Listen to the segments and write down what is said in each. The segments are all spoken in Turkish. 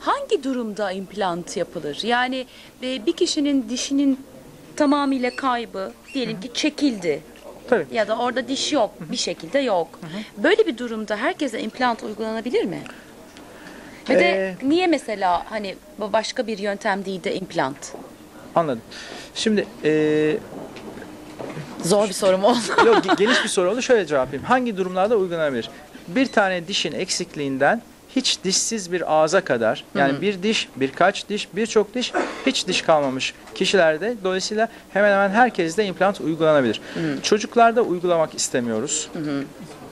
hangi durumda implant yapılır? Yani e, bir kişinin dişinin tamamıyla kaybı diyelim ki çekildi Tabii. ya da orada diş yok bir şekilde yok. Böyle bir durumda herkese implant uygulanabilir mi? Ve de Ee, niye mesela hani bu başka bir yöntem değil de implant? Anladım. Şimdi e, Zor bir sorum oldu. yok, ge- geniş bir soru oldu. Şöyle cevaplayayım. Hangi durumlarda uygulanabilir? Bir tane dişin eksikliğinden hiç dişsiz bir ağza kadar yani bir diş, birkaç diş, birçok diş, hiç diş kalmamış kişilerde dolayısıyla hemen hemen herkeste implant uygulanabilir. Çocuklarda uygulamak istemiyoruz.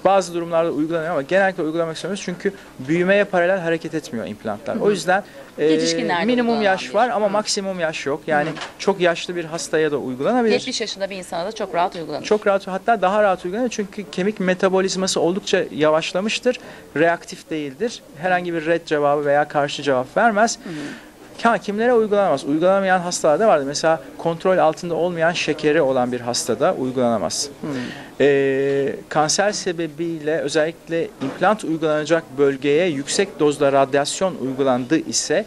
Bazı durumlarda uygulanıyor ama genellikle uygulamak istemiyoruz çünkü büyümeye paralel hareket etmiyor implantlar. O yüzden e, minimum yaş var ama maksimum yaş yok. Yani çok yaşlı bir hastaya da uygulanabilir. 70 yaşında bir insana da çok rahat uygulanır. Çok rahat hatta daha rahat uygulanır çünkü kemik metabolizması oldukça yavaşlamıştır. Reaktif değildir. Herhangi bir red cevabı veya karşı cevap vermez. Ha, kimlere uygulanamaz? Uygulanamayan hastalarda vardır. Mesela kontrol altında olmayan şekeri olan bir hastada uygulanamaz. Ee, kanser sebebiyle özellikle implant uygulanacak bölgeye yüksek dozda radyasyon uygulandı ise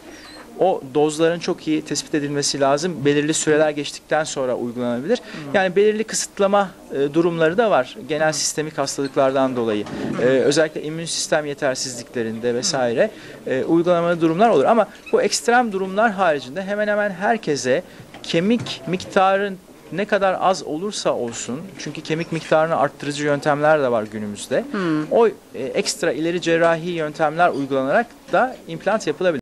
o dozların çok iyi tespit edilmesi lazım. Belirli süreler geçtikten sonra uygulanabilir. Yani belirli kısıtlama e, durumları da var. Genel sistemik hastalıklardan dolayı. E, özellikle immün sistem yetersizliklerinde vesaire e, uygulamalı durumlar olur. Ama bu ekstrem durumlar haricinde hemen hemen herkese kemik miktarın ne kadar az olursa olsun çünkü kemik miktarını arttırıcı yöntemler de var günümüzde. O e, ekstra ileri cerrahi yöntemler uygulanarak da implant yapılabilir.